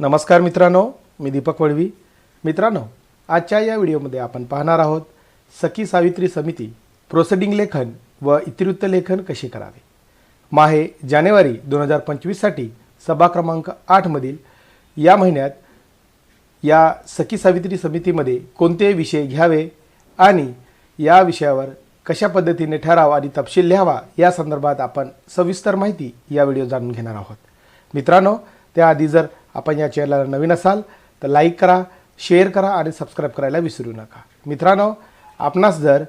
नमस्कार मित्रांनो मी दीपक वळवी. मित्रांनो आजच्या या व्हिडिओमध्ये आपण पाहणार आहोत सखी सावित्री समिती प्रोसिडिंग लेखन व इतिवृत्त लेखन कसे करावे? माहे जानेवारी दोन हजार पंचवीससाठी सभा क्रमांक आठमधील या महिन्यात या सखी सावित्री समितीमध्ये कोणते विषय घ्यावे आणि या विषयावर कशा पद्धतीने ठराव आणि तपशील लिहावा या संदर्भात आपण सविस्तर माहिती या व्हिडिओ जाणून घेणार आहोत. मित्रांनो त्याआधी जर आपण या चॅनलला नवीन असाल तर लाईक करा शेअर करा आणि सबस्क्राईब करायला विसरू नका. मित्रांनो आपणास जर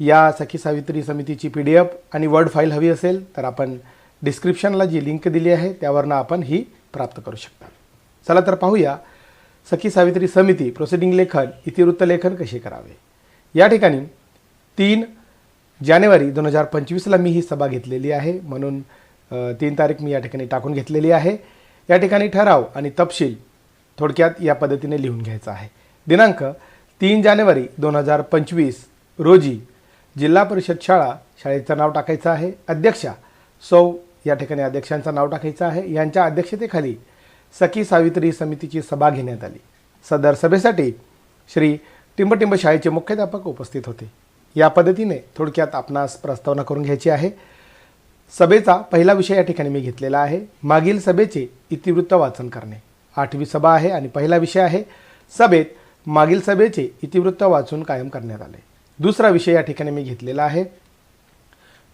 या सखी सावित्री समितीची पी डी एफ आणि वर्ड फाईल हवी असेल तर आपण डिस्क्रिप्शनला जी लिंक दिली आहे त्यावरनं आपण ही प्राप्त करू शकता. चला तर पाहूया सखी सावित्री समिती प्रोसिडिंग लेखन इतिवृत्त लेखन कसे करावे? या ठिकाणी तीन जानेवारी दोन हजार पंचवीसला मी ही सभा घेतलेली आहे. म्हणून तीन तारीख मी या ठिकाणी टाकून घेतलेली आहे. या ठिकाणी ठराव आणि तपशील थोडक्यात या पद्धतीने लिहून घ्यायचा आहे. दिनांक तीन जानेवारी दोन हजार पंचवीस रोजी जिल्हा परिषद शाळा शाळेचं नाव टाकायचं आहे. अध्यक्षा सौ या ठिकाणी अध्यक्षांचं नाव टाकायचं आहे. यांच्या अध्यक्षतेखाली सखी सावित्री समितीची सभा घेण्यात आली. सदर सभेसाठी श्री टिंबटिंब शाळेचे मुख्याध्यापक उपस्थित होते. या पद्धतीने थोडक्यात आपणास प्रस्तावना करून घ्यायची आहे. सभेचा पहिला विषय या ठिकाणी मी घेतलेला आहे. मागील सभेचे इतिवृत्त वाचन करणे. आठवी सभा आहे आणि पहिला विषय आहे. सभेत मागील सभेचे इतिवृत्त वाचून कायम करण्यात आले. दुसरा विषय या ठिकाणी मी घेतलेला आहे.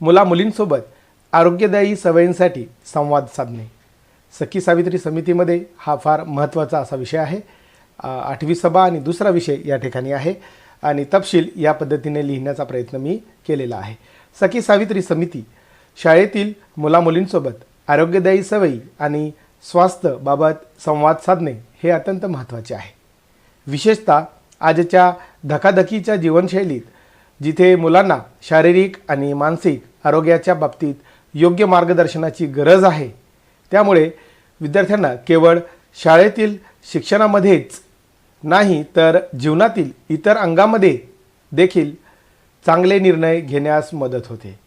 मुला मुलींसोबत आरोग्यदायी सवयींसाठी संवाद साधणे. सखी सावित्री समितीमध्ये हा फार महत्त्वाचा असा विषय आहे. आठवी सभा आणि दुसरा विषय या ठिकाणी आहे. आणि तपशील या पद्धतीने लिहिण्याचा प्रयत्न मी केलेला आहे. सखी सावित्री समिती शाळेतील मुलामुलींसोबत आरोग्यदायी सवयी आणि स्वास्थ्यबाबत संवाद साधणे हे अत्यंत महत्त्वाचे आहे. विशेषतः आजच्या धकाधकीच्या जीवनशैलीत जिथे मुलांना शारीरिक आणि मानसिक आरोग्याच्या बाबतीत योग्य मार्गदर्शनाची गरज आहे त्यामुळे विद्यार्थ्यांना केवळ शाळेतील शिक्षणामध्येच नाही तर जीवनातील इतर अंगामध्ये देखील चांगले निर्णय घेण्यास मदत होते.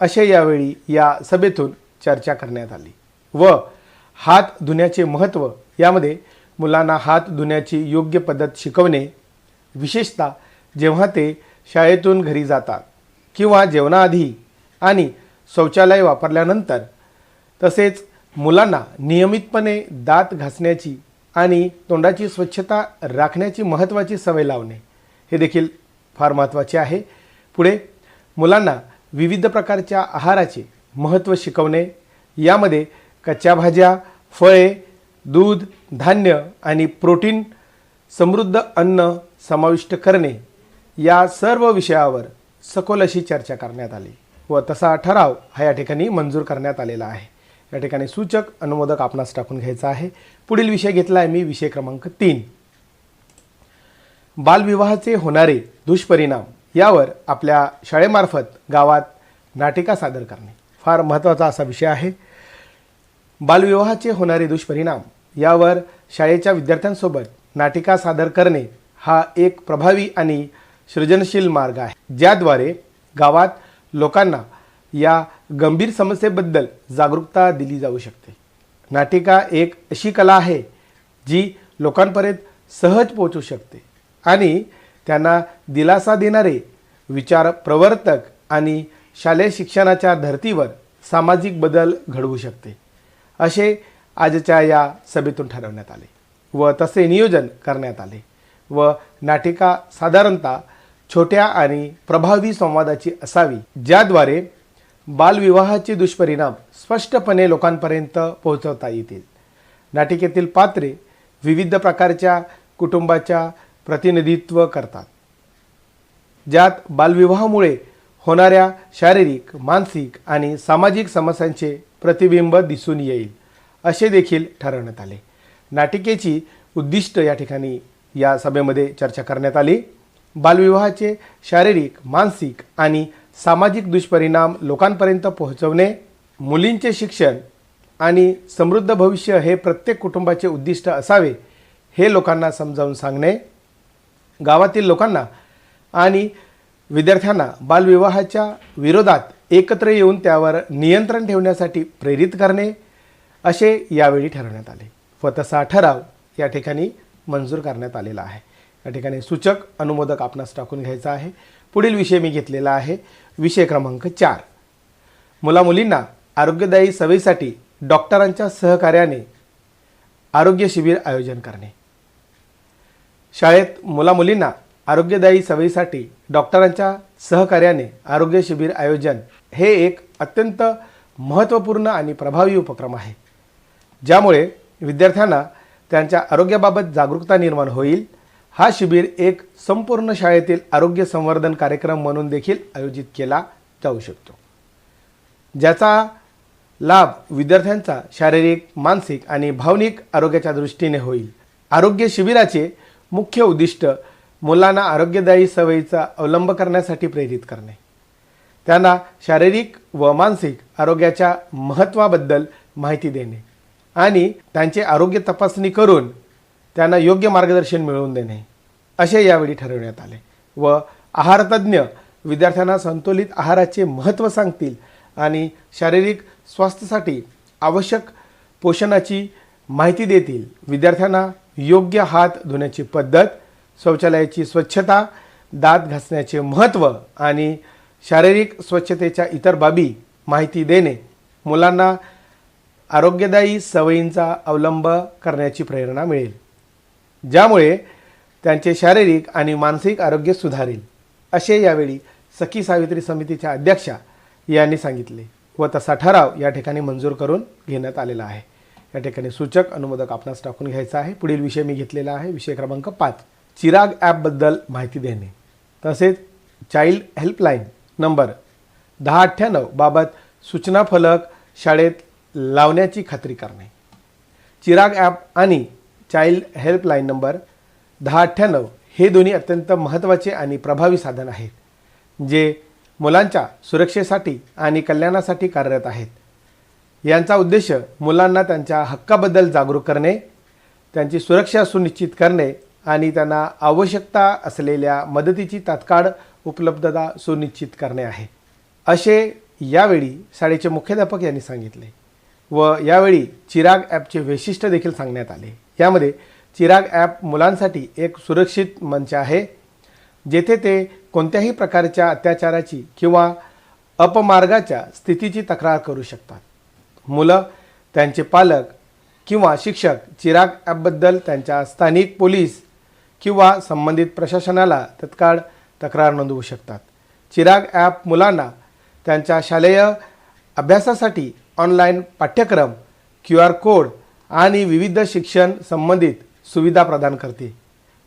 असे यावेळी या सभेतून चर्चा करण्यात आली. व हात धुण्याचे महत्त्व यामध्ये मुलांना हात धुण्याची योग्य पद्धत शिकवणे विशेषतः जेव्हा ते शाळेतून घरी जातात किंवा जेवणाआधी आणि शौचालय वापरल्यानंतर तसेच मुलांना नियमितपणे दात घासण्याची आणि तोंडाची स्वच्छता राखण्याची महत्त्वाची सवय लावणे हे देखील फार महत्त्वाचे आहे. पुढे मुलांना विविध प्रकारच्या आहाराचे महत्त्व शिकवणे. यामध्ये कच्च्या भाज्या फळे दूध धान्य आणि प्रोटीन समृद्ध अन्न समाविष्ट करणे. या सर्व विषयावर सखोल अशी चर्चा करण्यात आली व तसा ठराव हा या ठिकाणी मंजूर करण्यात आलेला आहे. या ठिकाणी सूचक अनुमोदक आपणास टाकून घ्यायचा आहे. पुढील विषय घेतला आहे मी विषय क्रमांक तीन. बालविवाहाचे होणारे दुष्परिणाम. यावर आपल्या शाळेमार्फत गावात नाटिका सादर करणे. फार महत्त्वाचा असा विषय आहे. बालविवाहाचे होणारे दुष्परिणाम यावर शाळेच्या विद्यार्थ्यांसोबत नाटिका सादर करणे हा एक प्रभावी आणि सृजनशील मार्ग आहे. ज्याद्वारे गावात लोकांना या गंभीर समस्येबद्दल जागरूकता दिली जाऊ शकते. नाटिका एक अशी कला आहे जी लोकांपर्यंत सहज पोचू शकते आणि त्यांना दिलासा देणारे विचार प्रवर्तक आणि शालेय शिक्षणाच्या धर्तीवर सामाजिक बदल घडवू शकते. असे आजच्या या सभेतून ठरवण्यात आले व तसे नियोजन करण्यात आले व नाटिका साधारणतः छोट्या आणि प्रभावी संवादाची असावी ज्याद्वारे बालविवाहाचे दुष्परिणाम स्पष्टपणे लोकांपर्यंत पोहोचवता येतील. नाटिकेतील पात्रे विविध प्रकारच्या कुटुंबाच्या प्रतिनिधित्व करतात. ज्यात बालविवाहामुळे होणाऱ्या शारीरिक मानसिक आणि सामाजिक समस्यांचे प्रतिबिंब दिसून येईल असे देखील ठरवण्यात आले. नाटिकेची उद्दिष्ट या ठिकाणी या सभेमध्ये चर्चा करण्यात आली. बालविवाहाचे शारीरिक मानसिक आणि सामाजिक दुष्परिणाम लोकांपर्यंत पोहोचवणे मुलींचे शिक्षण आणि समृद्ध भविष्य हे प्रत्येक कुटुंबाचे उद्दिष्ट असावे हे लोकांना समजावून सांगणे गावातील लोकांना आणि विद्यार्थ्यांना बालविवाहाच्या विरोधात एकत्र येऊन त्यावर नियंत्रण ठेवण्यासाठी प्रेरित करणे असे यावेळी ठरवण्यात आले. व तसा ठराव या ठिकाणी मंजूर करण्यात आलेला आहे. या ठिकाणी सूचक अनुमोदक आपणास टाकून घ्यायचा आहे. पुढील विषय मी घेतलेला आहे. विषय क्रमांक चार. मुलामुलींना आरोग्यदायी सवयीसाठी डॉक्टरांच्या सहकार्याने आरोग्य शिबिर आयोजन करणे. शाळेत मुलामुलींना आरोग्यदायी सवयीसाठी डॉक्टरांच्या सहकार्याने आरोग्य शिबिर आयोजन हे एक अत्यंत महत्त्वपूर्ण आणि प्रभावी उपक्रम आहे. ज्यामुळे विद्यार्थ्यांना त्यांच्या आरोग्याबाबत जागरूकता निर्माण होईल. हा शिबिर एक संपूर्ण शाळेतील आरोग्य संवर्धन कार्यक्रम म्हणून देखील आयोजित केला जाऊ शकतो. ज्याचा लाभ विद्यार्थ्यांचा शारीरिक मानसिक आणि भावनिक आरोग्याच्या दृष्टीने होईल. आरोग्य शिबिराचे मुख्य उद्दिष्ट मुलांना आरोग्यदायी सवयीचा अवलंब करण्यासाठी प्रेरित करणे. त्यांना शारीरिक व मानसिक आरोग्याच्या महत्त्वाबद्दल माहिती देणे आणि त्यांचे आरोग्य तपासणी करून त्यांना योग्य मार्गदर्शन मिळवून देणे. असे यावेळी ठरवण्यात आले व आहारतज्ज्ञ विद्यार्थ्यांना संतुलित आहाराचे महत्त्व सांगतील आणि शारीरिक स्वास्थ्यासाठी आवश्यक पोषणाची माहिती देतील. विद्यार्थ्यांना योग्य हात धुण्याची पद्धत शौचालयाची स्वच्छता दात घासण्याचे महत्त्व आणि शारीरिक स्वच्छतेच्या इतर बाबी माहिती देणे मुलांना आरोग्यदायी सवयींचा अवलंब करण्याची प्रेरणा मिळेल. ज्यामुळे त्यांचे शारीरिक आणि मानसिक आरोग्य सुधारेल असे यावेळी सखी सावित्री समितीच्या अध्यक्षा यांनी सांगितले व तसा ठराव या ठिकाणी मंजूर करून घेण्यात आलेला आहे. या ठिकाणी सूचक अनुमोदक आपणास टाकून घ्यायचा आहे. पुढील विषय मी घेतलेला आहे. विषय क्रमांक पाच. चिराग ॲपबद्दल माहिती देणे. तसेच चाइल्ड हेल्पलाईन नंबर दहा अठ्ठ्याण्णव बाबत सूचना फलक शाळेत लावण्याची खात्री करणे. चिराग ॲप आणि चाइल्ड हेल्पलाईन नंबर दहा अठ्ठ्याण्णव हे दोन्ही अत्यंत महत्त्वाचे आणि प्रभावी साधन आहेत जे मुलांच्या सुरक्षेसाठी आणि कल्याणासाठी कार्यरत आहेत. यांचा उद्देश मुलांना त्यांच्या हक्काबद्दल जागरूक करणे त्यांची सुरक्षा सुनिश्चित करणे आणि त्यांना आवश्यकता असलेल्या मदतीची तात्काळ उपलब्धता सुनिश्चित करणे आहे. असे यावेळी शाळेचे मुख्याध्यापक यांनी सांगितले व यावेळी चिराग ॲपचे वैशिष्ट्य देखील सांगण्यात आले. यामध्ये चिराग ॲप मुलांसाठी एक सुरक्षित मंच आहे जेथे ते कोणत्याही प्रकारच्या अत्याचाराची किंवा अपमार्गाच्या स्थितीची तक्रार करू शकतात. मुलं त्यांचे पालक किंवा शिक्षक चिराग ॲपबद्दल त्यांच्या स्थानिक पोलीस किंवा संबंधित प्रशासनाला तत्काळ तक्रार नोंदवू शकतात. चिराग ॲप मुलांना त्यांच्या शालेय अभ्यासासाठी ऑनलाईन पाठ्यक्रम क्यू आर कोड आणि विविध शिक्षण संबंधित सुविधा प्रदान करते.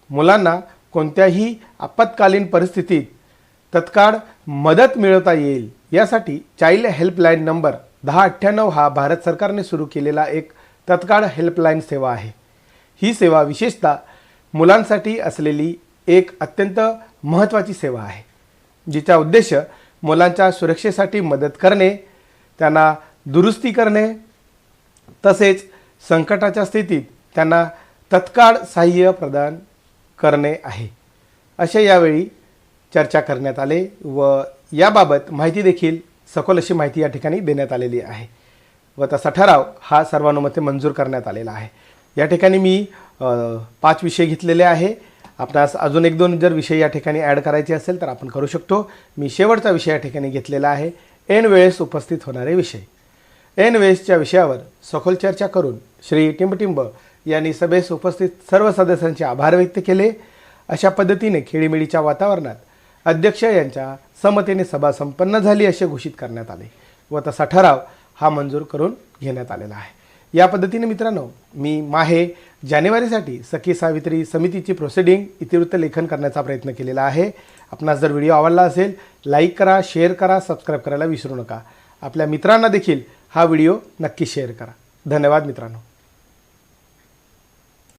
मुलांना कोणत्याही आपत्कालीन परिस्थितीत तत्काळ मदत मिळवता येईल यासाठी चाइल्ड हेल्पलाईन नंबर दहा अठ्ठ्याण्णव हा भारत सरकारने सुरू केलेला एक तत्काळ हेल्पलाईन सेवा आहे. ही सेवा विशेषतः मुलांसाठी असलेली एक अत्यंत महत्त्वाची सेवा आहे जिचा उद्देश मुलांच्या सुरक्षेसाठी मदत करणे त्यांना दुरुस्ती करणे तसेच संकटाच्या स्थितीत त्यांना तत्काळ सहाय्य प्रदान करणे आहे. असे यावेळी चर्चा करण्यात आले व याबाबत माहिती देखील सखोल अशी माहिती या ठिकाणी देण्यात आलेली आहे. व तसा ठराव हा सर्वानुमते मंजूर करण्यात आलेला आहे. या ठिकाणी मी पाच विषय घेतलेले आहे. आपणास अजून एक दोन जर विषय या ठिकाणी ॲड करायचे असेल तर आपण करू शकतो. मी शेवटचा विषय या ठिकाणी घेतलेला आहे. ऐन वेळेस उपस्थित होणारे विषय. ऐन वेळेसच्या विषयावर सखोल चर्चा करून श्री टिंबटिंब यांनी सभेस उपस्थित सर्व सदस्यांचे आभार व्यक्त केले. अशा पद्धतीने खेळीमेळीच्या वातावरणात अध्यक्ष यांच्या समतेने सभा संपन्न झाली असे घोषित करण्यात आले व तसा ठराव हा मंजूर करून घेण्यात आलेला आहे. या पद्धतीने मित्रांनो मी माहे जानेवारीसाठी सखी सावित्री समितीची प्रोसिडिंग इतिवृत्त लेखन करण्याचा प्रयत्न केलेला आहे. आपणास जर व्हिडिओ आवडला असेल लाईक करा शेअर करा सबस्क्राईब करायला विसरू नका. आपल्या मित्रांना देखील हा व्हिडिओ नक्की शेअर करा. धन्यवाद मित्रांनो.